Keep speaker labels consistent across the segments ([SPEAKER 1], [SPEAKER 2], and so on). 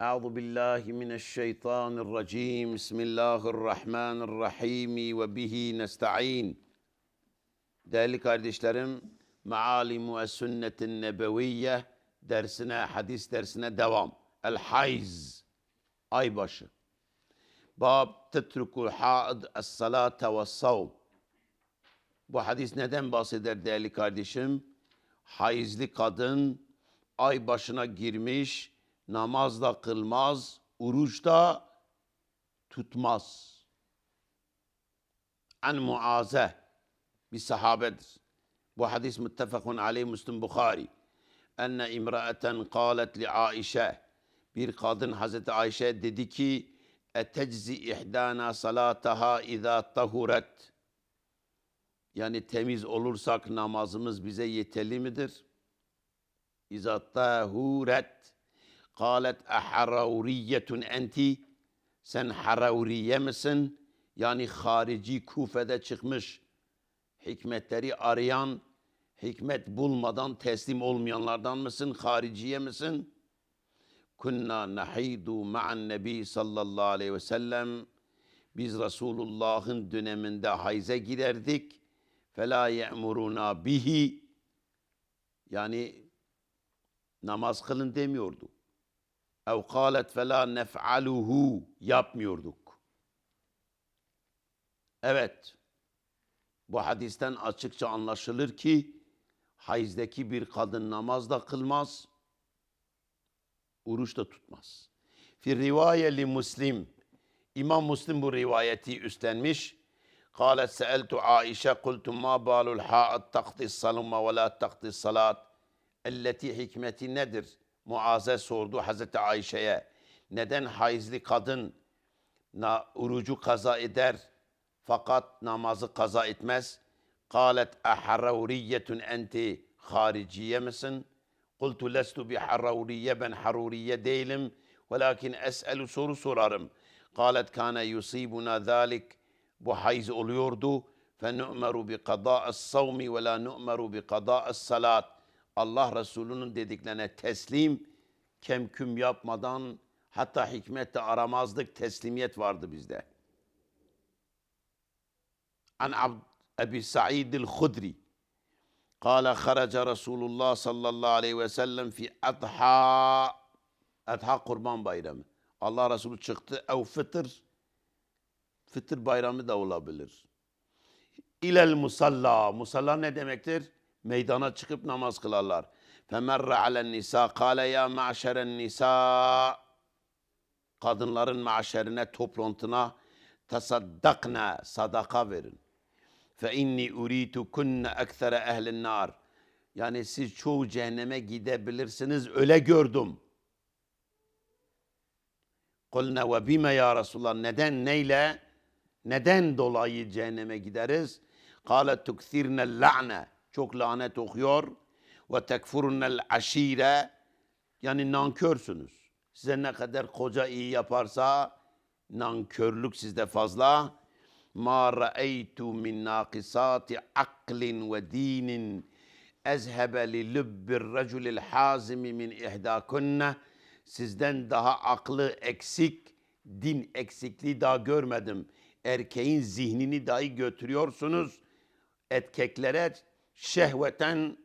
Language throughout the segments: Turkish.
[SPEAKER 1] أعوذ بالله من الشيطان الرجيم بسم الله الرحمن الرحيم وبه نستعين Değerli kardeşlerim, Maalimu es sünnetin nebeviyye dersine, hadis dersine devam. El hayz, aybaşı. Bab tetrukul haid es salate ve savm. Bu hadis neden bahseder değerli kardeşim? Hayızlı kadın ay başına girmiş, namaz da kılmaz, oruç da tutmaz. An Muaze bir sahabedir. Bu hadis muttefakun aleyh Müslüm Bukhari. Enne imraeten kâlet li Aişe. Bir kadın Hazreti Ayşe dedi ki eteczi ihdana salataha izâ tahuret. Yani temiz olursak namazımız bize yeterli midir? İzâ tahuret. Kâlet aharavriyyetun enti. Sen haravriye misin? Yani harici Kufe'de çıkmış hikmetleri arayan, hikmet bulmadan teslim olmayanlardan mısın? Hariciye misin? Kunna nahidu ma'an nebi sallallahu aleyhi ve sellem. Biz Resulullah'ın döneminde hayze girerdik. Fela ye'muruna bihi. Yani namaz kılın demiyordu ev kâlet felâ nef'aluhu yapmıyorduk. Evet, bu hadisten açıkça anlaşılır ki hayzdeki bir kadın namaz da kılmaz, oruç da tutmaz. Fi rivayeli Muslim, İmam Muslim bu rivayeti üstlenmiş. Kâlet seeltu Aişe kultu ma balul ha'at takdis saluma ve la takdis salat. Elleti hikmeti nedir? Muaze sordu Hazreti Ayşe'ye. Neden hayızlı kadın na, orucu kaza eder fakat namazı kaza etmez. Kalet aharravriyetun enti hariciye misin? Kultu lestu bi harravriye ben haruriye değilim. Velakin es'elu soru sorarım. Kalet kâne yusibuna zâlik. Bu hayz oluyordu. Savmi ve la nu'meru bi kadâ'es salat. Allah Resulü'nün dediklerine teslim, kemküm yapmadan hatta hikmet de aramazdık, teslimiyet vardı bizde. عن عبد أبي سعيد الخدري قال خرج رسول الله صلى الله عليه وسلم في أضحى أضحى kurban bayramı. Allah Resulü çıktı ev fıtır fıtır bayramı da olabilir. İlel musalla. Musalla ne demektir? Meydana çıkıp namaz kılarlar. Femerre alen nisa kâle ya ma'şeren nisa kadınların maşerine toplantına tasaddakna sadaka verin. Fe inni uritu kunne eksere ehlin nar. Yani siz çoğu cehenneme gidebilirsiniz öyle gördüm. Kulne ve bime ya Resulallah neden neyle neden dolayı cehenneme gideriz? Kale tukthirne la'ne çok lanet okuyor ve tekfurunel aşire yani nankörsünüz. Size ne kadar koca iyi yaparsa nankörlük sizde fazla. Ma ra'eytu min nakisati aklin ve dinin ezhebe li lübbir raculil hazimi min ihdakunne. Sizden daha aklı eksik, din eksikliği daha görmedim. Erkeğin zihnini dahi götürüyorsunuz. Erkeklere şehveten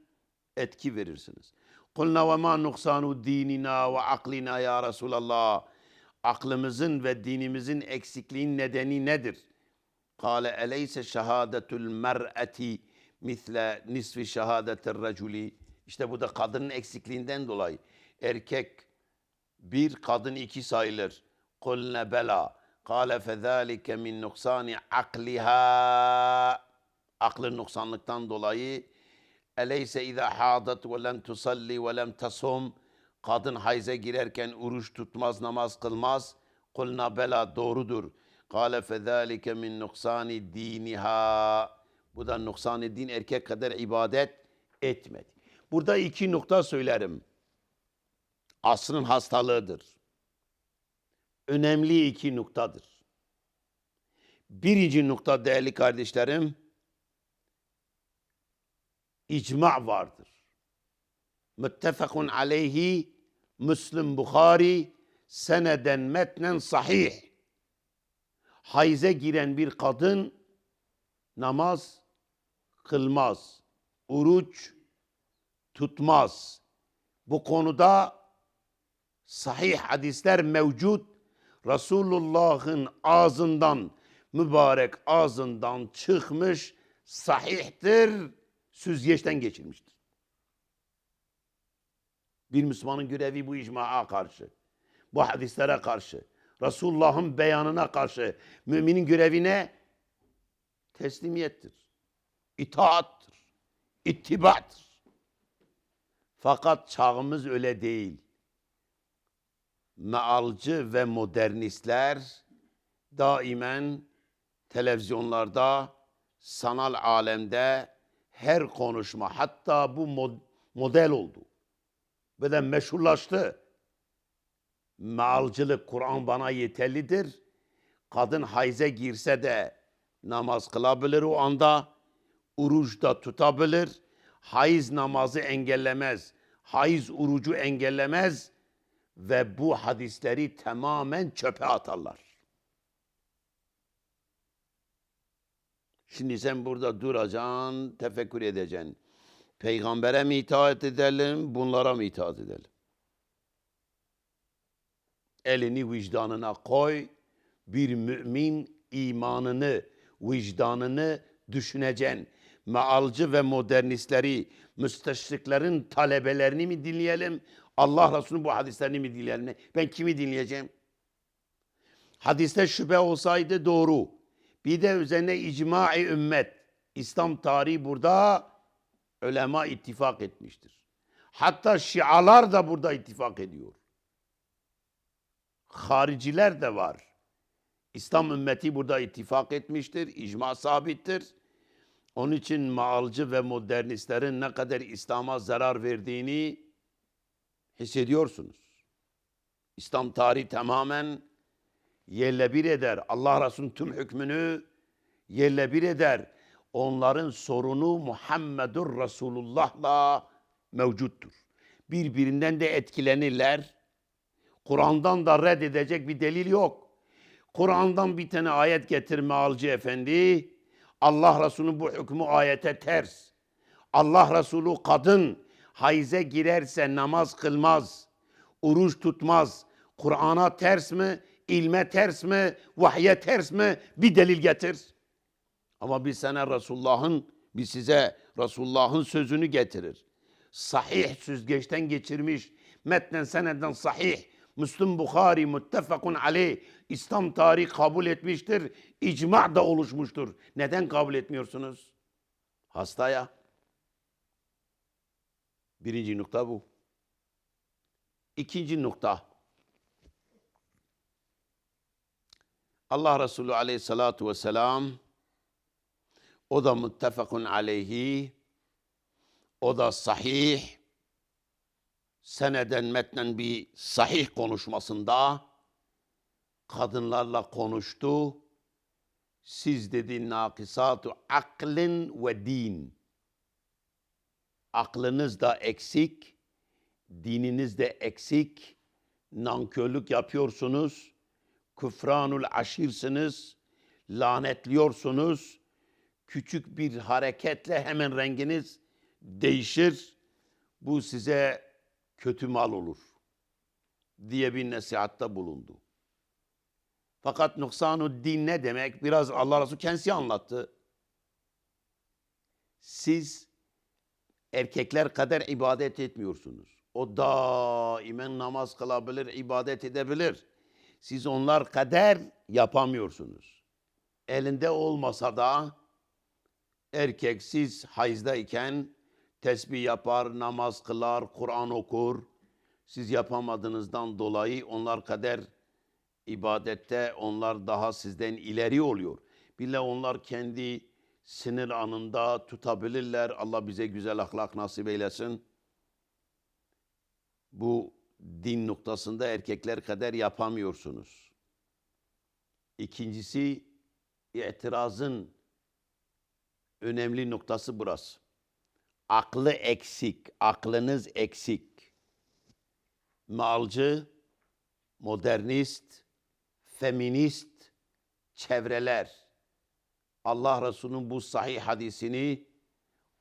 [SPEAKER 1] etki verirsiniz. Kulna ve ma nuksanu dinina ve aklina ya Resulallah. Aklımızın ve dinimizin eksikliğin nedeni nedir? Kale eleyse şehadetul mer'eti misle nisfi şehadetir raculi. İşte bu da kadının eksikliğinden dolayı. Erkek bir, kadın iki sayılır. Kulne bela. Kale fezalike min nuksani akliha. Aklın noksanlıktan dolayı Eleyse izâ hâdat ve lem tusalli ve lem tasum. Kadın hayze girerken oruç tutmaz, namaz kılmaz. Kulna bela doğrudur. Kâle fezâlike min nuksani diniha. Bu da nuksani din erkek kadar ibadet etmedi. Burada iki nokta söylerim. Asrın hastalığıdır. Önemli iki noktadır. Birinci nokta değerli kardeşlerim, icma vardır. Müttefakun aleyhi Müslim Bukhari seneden metnen sahih. Hayze giren bir kadın namaz kılmaz. Uruç tutmaz. Bu konuda sahih hadisler mevcut. Resulullah'ın ağzından, mübarek ağzından çıkmış, sahihtir, süzgeçten geçirmiştir. Bir Müslümanın görevi bu icmaa karşı, bu hadislere karşı, Resulullah'ın beyanına karşı, müminin görevine teslimiyettir, itaattır, ittibattır. Fakat çağımız öyle değil. Mealcı ve modernistler daimen televizyonlarda, sanal alemde her konuşma hatta bu mod- model oldu. Ve de meşhurlaştı. Mealcılık Kur'an bana yeterlidir. Kadın hayze girse de namaz kılabilir o anda. Uruç da tutabilir. Hayız namazı engellemez. Hayız urucu engellemez. Ve bu hadisleri tamamen çöpe atarlar. Şimdi sen burada duracaksın, tefekkür edeceksin. Peygambere mi itaat edelim, bunlara mı itaat edelim? Elini vicdanına koy. Bir mümin imanını, vicdanını düşüneceksin. Mealcı ve modernistleri, müsteşriklerin talebelerini mi dinleyelim? Allah Resulü'nün bu hadislerini mi dinleyelim? Ben kimi dinleyeceğim? Hadiste şüphe olsaydı doğru. Bir de üzerine icma-i ümmet. İslam tarihi burada ulema ittifak etmiştir. Hatta Şialar da burada ittifak ediyor. Hariciler de var. İslam ümmeti burada ittifak etmiştir. İcma sabittir. Onun için maalcı ve modernistlerin ne kadar İslam'a zarar verdiğini hissediyorsunuz. İslam tarihi tamamen yerle bir eder. Allah Resulü'nün tüm hükmünü yerle bir eder. Onların sorunu Muhammedur Resulullah'la mevcuttur. Birbirinden de etkilenirler. Kur'an'dan da reddedecek bir delil yok. Kur'an'dan bir tane ayet getirme alcı efendi. Allah Resulü'nün bu hükmü ayete ters. Allah Resulü kadın hayze girerse namaz kılmaz, oruç tutmaz. Kur'an'a ters mi, ilme ters mi, vahye ters mi bir delil getir. Ama biz sana Resulullah'ın, biz size Resulullah'ın sözünü getirir. Sahih süzgeçten geçirmiş, metnen seneden sahih, Müslüm Bukhari muttefakun aleyh, İslam tarihi kabul etmiştir, icma da oluşmuştur. Neden kabul etmiyorsunuz? Hastaya. Birinci nokta bu. İkinci nokta. Allah Resulü aleyhissalatu vesselam o da muttefakun aleyhi o da sahih seneden metnen bir sahih konuşmasında kadınlarla konuştu. Siz dedi nakisatu aklin ve din. Aklınız da eksik, dininiz de eksik, nankörlük yapıyorsunuz, küfranul aşirsiniz, lanetliyorsunuz. Küçük bir hareketle hemen renginiz değişir. Bu size kötü mal olur diye bir nasihatta bulundu. Fakat nuksanu din ne demek? Biraz Allah Resulü kendisi anlattı. Siz erkekler kadar ibadet etmiyorsunuz. O daimen namaz kılabilir, ibadet edebilir. Siz onlar kadar yapamıyorsunuz. Elinde olmasa da erkek siz hayızdayken tesbih yapar, namaz kılar, Kur'an okur. Siz yapamadığınızdan dolayı onlar kadar ibadette onlar daha sizden ileri oluyor. Bile onlar kendi sinir anında tutabilirler. Allah bize güzel ahlak nasip eylesin. Bu din noktasında erkekler kadar yapamıyorsunuz. İkincisi itirazın önemli noktası burası. Aklı eksik, aklınız eksik. Malcı modernist, feminist çevreler Allah Resulü'nün bu sahih hadisini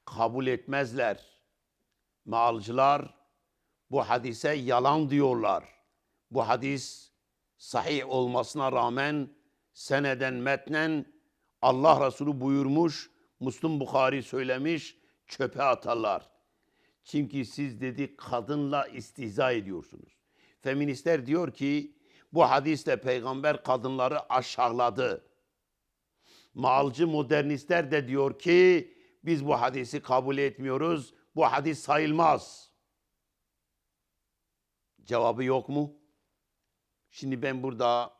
[SPEAKER 1] kabul etmezler. Mealcılar bu hadise yalan diyorlar. Bu hadis sahih olmasına rağmen seneden metnen Allah Resulü buyurmuş, Müslüm Bukhari söylemiş, çöpe atarlar. Çünkü siz dedi kadınla istihza ediyorsunuz. Feministler diyor ki bu hadisle peygamber kadınları aşağıladı. Maalcı modernistler de diyor ki biz bu hadisi kabul etmiyoruz. Bu hadis sayılmaz. Cevabı yok mu? Şimdi ben burada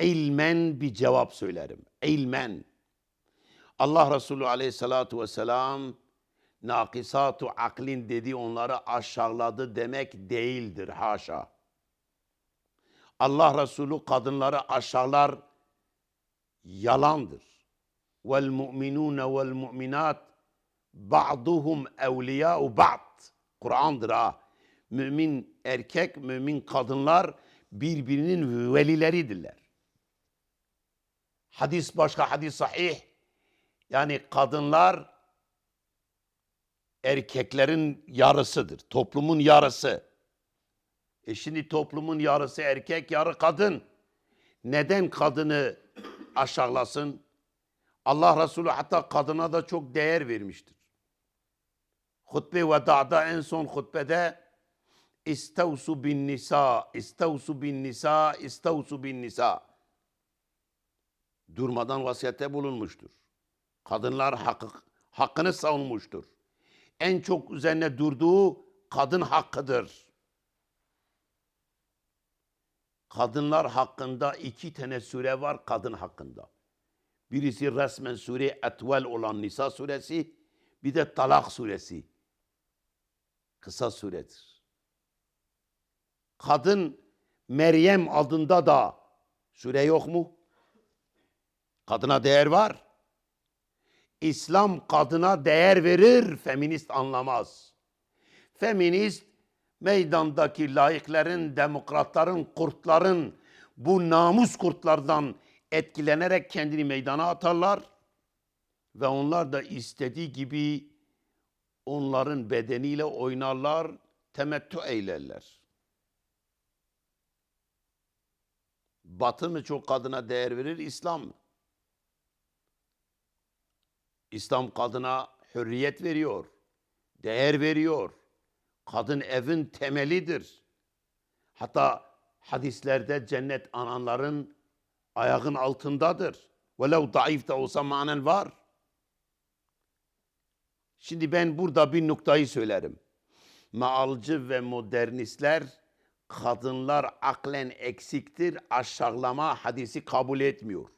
[SPEAKER 1] ilmen bir cevap söylerim. İlmen. Allah Resulü aleyhissalatu vesselam nakisatu aklin dedi onları aşağıladı demek değildir haşa. Allah Resulü kadınları aşağılar yalandır. Vel mu'minun vel mu'minat ba'duhum evliya'u ba'd. Kur'an'dır ha. Mümin erkek, mümin kadınlar birbirinin velileridirler. Hadis başka hadis sahih. Yani kadınlar erkeklerin yarısıdır. Toplumun yarısı. E şimdi toplumun yarısı erkek, yarı kadın. Neden kadını aşağılasın? Allah Resulü hatta kadına da çok değer vermiştir. Hutbe ve da'da en son hutbede İstavsu bin nisa, İstavsu bin nisa, İstavsu bin nisa. Durmadan vasiyette bulunmuştur. Kadınlar hakkı, hakkını savunmuştur. En çok üzerine durduğu kadın hakkıdır. Kadınlar hakkında iki tane sure var kadın hakkında. Birisi resmen sure etvel olan Nisa suresi, bir de Talak suresi. Kısa suredir. Kadın Meryem adında da sure yok mu? Kadına değer var. İslam kadına değer verir, feminist anlamaz. Feminist meydandaki laiklerin, demokratların, kurtların bu namus kurtlardan etkilenerek kendini meydana atarlar ve onlar da istediği gibi onların bedeniyle oynarlar, temettü eylerler. Batı mı çok kadına değer verir, İslam mı? İslam kadına hürriyet veriyor, değer veriyor. Kadın evin temelidir. Hatta hadislerde cennet ananların ayağın altındadır. Velev daif de olsa manen var. Şimdi ben burada bir noktayı söylerim. Maalcı ve modernistler kadınlar aklen eksiktir, aşağılama hadisi kabul etmiyor.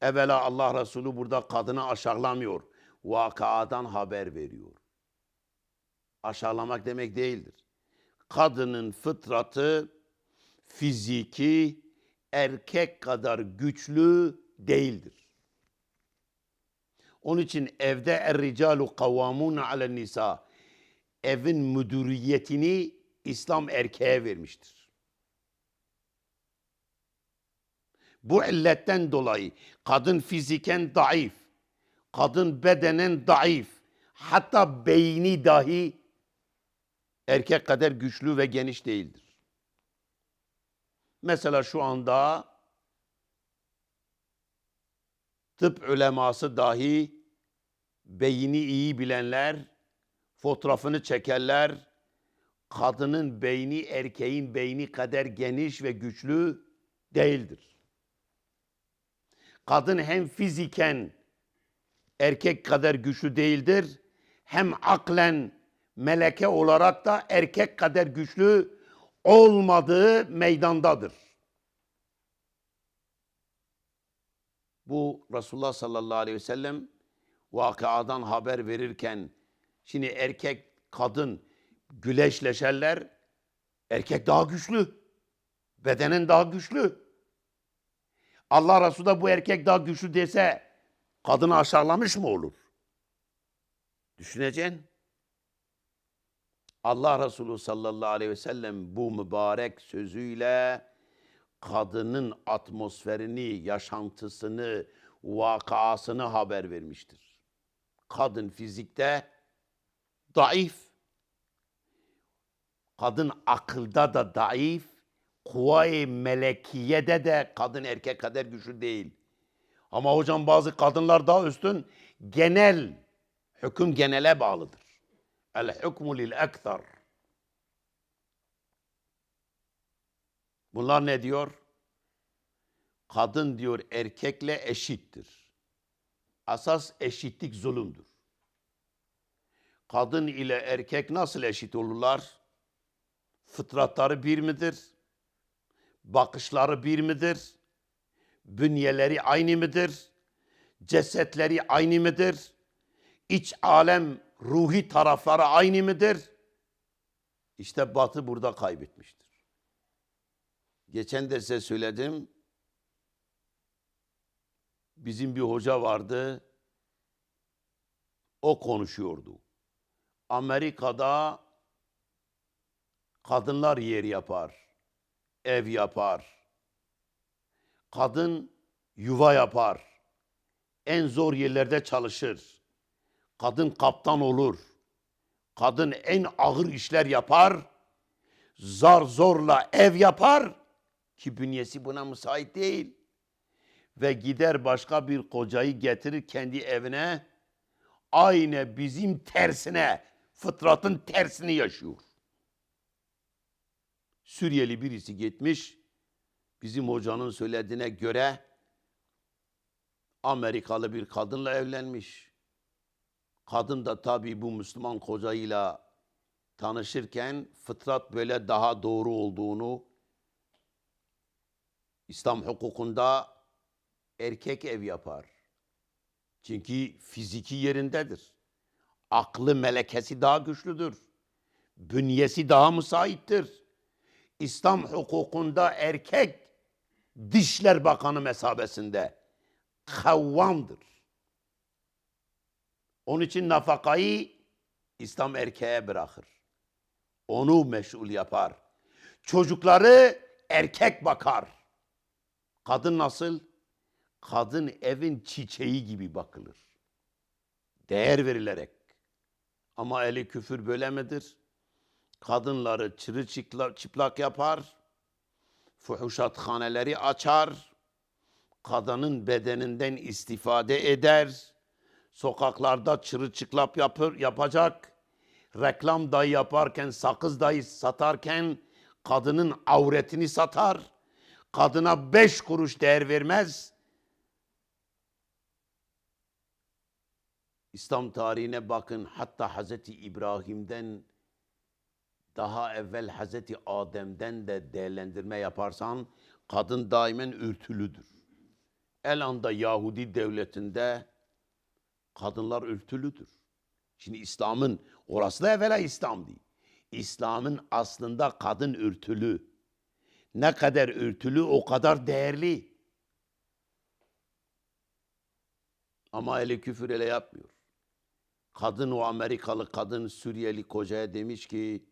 [SPEAKER 1] Evvela Allah Resulü burada kadını aşağılamıyor. Vakadan haber veriyor. Aşağılamak demek değildir. Kadının fıtratı fiziki erkek kadar güçlü değildir. Onun için evde er-ricalu kavvamun alen nisa. Evin müdüriyetini İslam erkeğe vermiştir. Bu illetten dolayı kadın fiziken zayıf, kadın bedenen zayıf, hatta beyni dahi erkek kadar güçlü ve geniş değildir. Mesela şu anda tıp uleması dahi beyni iyi bilenler fotoğrafını çekerler. Kadının beyni erkeğin beyni kadar geniş ve güçlü değildir. Kadın hem fiziken erkek kadar güçlü değildir, hem aklen meleke olarak da erkek kadar güçlü olmadığı meydandadır. Bu Resulullah sallallahu aleyhi ve sellem vakadan haber verirken şimdi erkek kadın güleşleşerler. Erkek daha güçlü. Bedenen daha güçlü. Allah Resulü da bu erkek daha güçlü dese kadını aşağılamış mı olur? Düşüneceksin. Allah Resulü sallallahu aleyhi ve sellem bu mübarek sözüyle kadının atmosferini, yaşantısını, vakasını haber vermiştir. Kadın fizikte zayıf, kadın akılda da zayıf, kuvay melekiyede de kadın erkek kadar güçlü değil. Ama hocam bazı kadınlar daha üstün. Genel, hüküm genele bağlıdır. El hükmü lil ektar. Bunlar ne diyor? Kadın diyor erkekle eşittir. Asas eşitlik zulümdür. Kadın ile erkek nasıl eşit olurlar? Fıtratları bir midir? Bakışları bir midir? Bünyeleri aynı mıdır? Cesetleri aynı mıdır? İç alem ruhi tarafları aynı mıdır? İşte Batı burada kaybetmiştir. Geçen de size söyledim. Bizim bir hoca vardı. O konuşuyordu. Amerika'da kadınlar yer yapar, ev yapar. Kadın yuva yapar. En zor yerlerde çalışır. Kadın kaptan olur. Kadın en ağır işler yapar. Zar zorla ev yapar ki bünyesi buna müsait değil. Ve gider başka bir kocayı getirir kendi evine. Aynı bizim tersine, fıtratın tersini yaşıyor. Suriyeli birisi gitmiş, bizim hocanın söylediğine göre Amerikalı bir kadınla evlenmiş. Kadın da tabii bu Müslüman kocayla tanışırken fıtrat böyle daha doğru olduğunu İslam hukukunda erkek ev yapar. Çünkü fiziki yerindedir. Aklı melekesi daha güçlüdür. Bünyesi daha müsaittir. İslam hukukunda erkek Dişler Bakanı mesabesinde kavvamdır. Onun için nafakayı İslam erkeğe bırakır. Onu meşgul yapar. Çocukları erkek bakar. Kadın nasıl? Kadın evin çiçeği gibi bakılır. Değer verilerek. Ama eli küfür böyle midir? Kadınları çırı çıplak yapar. Fuhuşathaneleri açar. Kadının bedeninden istifade eder. Sokaklarda çırılçıplak yapır, yapacak. Reklam dahi yaparken, sakız dahi satarken kadının avretini satar. Kadına beş kuruş değer vermez. İslam tarihine bakın hatta Hazreti İbrahim'den daha evvel Hazreti Adem'den de değerlendirme yaparsan kadın daimen ürtülüdür. El anda Yahudi devletinde kadınlar ürtülüdür. Şimdi İslam'ın orası da evvela İslam değil. İslam'ın aslında kadın ürtülü. Ne kadar ürtülü o kadar değerli. Ama eli küfür ele yapmıyor. Kadın o Amerikalı kadın Suriyeli kocaya demiş ki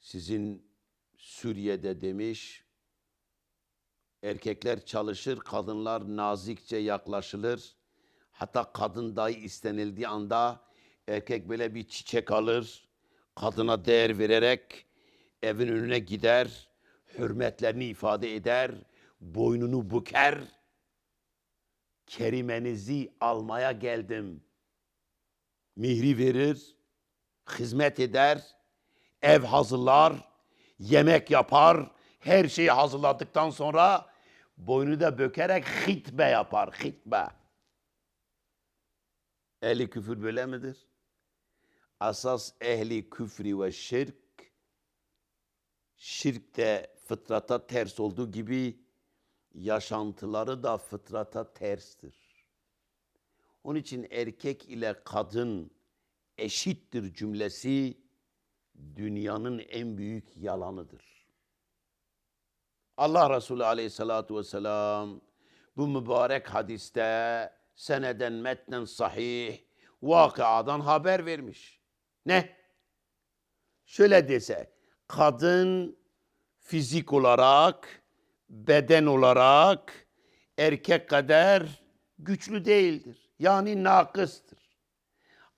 [SPEAKER 1] sizin Suriye'de demiş erkekler çalışır, kadınlar nazikçe yaklaşılır. Hatta kadın dahi istenildiği anda erkek böyle bir çiçek alır, kadına değer vererek evin önüne gider, hürmetlerini ifade eder, boynunu büker. Kerimenizi almaya geldim. Mihri verir, hizmet eder, ev hazırlar, yemek yapar, her şeyi hazırladıktan sonra boynu da bökerek hitbe yapar, hitbe. Ehli küfür böyle midir? Asas ehli küfri ve şirk, şirk de fıtrata ters olduğu gibi yaşantıları da fıtrata terstir. Onun için erkek ile kadın eşittir cümlesi dünyanın en büyük yalanıdır. Allah Resulü aleyhissalatu vesselam bu mübarek hadiste seneden metnen sahih vakıadan haber vermiş. Ne? şöyle dese, kadın fizik olarak, beden olarak erkek kadar güçlü değildir. Yani nakıstır.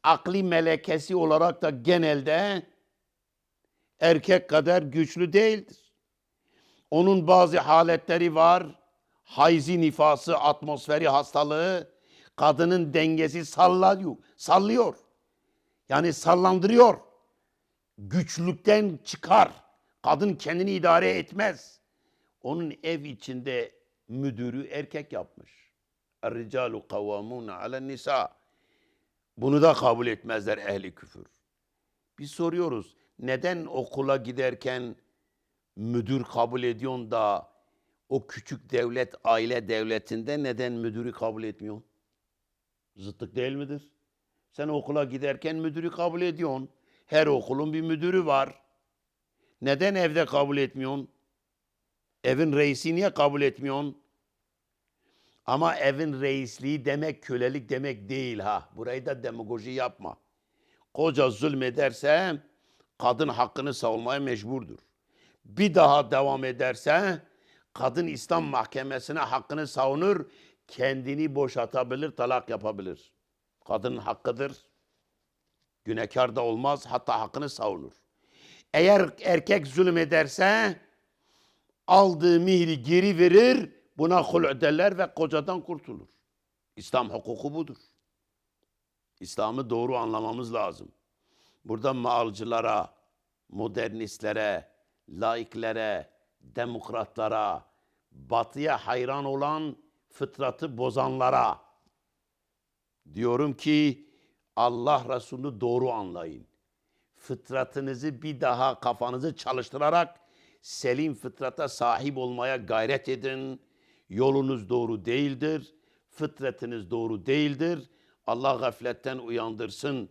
[SPEAKER 1] Akli melekesi olarak da genelde erkek kadar güçlü değildir. Onun bazı haletleri var. Hayzi nifası, atmosferi hastalığı, kadının dengesi sallıyor, sallıyor. Yani sallandırıyor. Güçlükten çıkar. Kadın kendini idare etmez. Onun ev içinde müdürü erkek yapmış. Er-ricalu kavvamuna alen nisa. Bunu da kabul etmezler ehli küfür. Biz soruyoruz. Neden okula giderken müdür kabul ediyorsun da o küçük devlet, aile devletinde neden müdürü kabul etmiyorsun? Zıttık değil midir? Sen okula giderken müdürü kabul ediyorsun. Her okulun bir müdürü var. Neden evde kabul etmiyorsun? Evin reisi niye kabul etmiyorsun? Ama evin reisliği demek kölelik demek değil ha. Burayı da demagoji yapma. Koca zulmederse kadın hakkını savunmaya mecburdur. Bir daha devam ederse kadın İslam mahkemesine hakkını savunur, kendini boşatabilir, talak yapabilir. Kadının hakkıdır. Günahkar da olmaz, hatta hakkını savunur. Eğer erkek zulmederse aldığı mihri geri verir, buna hul derler ve kocadan kurtulur. İslam hukuku budur. İslam'ı doğru anlamamız lazım. Burada maalcılara, modernistlere, laiklere, demokratlara, batıya hayran olan fıtratı bozanlara diyorum ki Allah Resulü doğru anlayın. Fıtratınızı bir daha kafanızı çalıştırarak selim fıtrata sahip olmaya gayret edin. Yolunuz doğru değildir. Fıtratınız doğru değildir. Allah gafletten uyandırsın.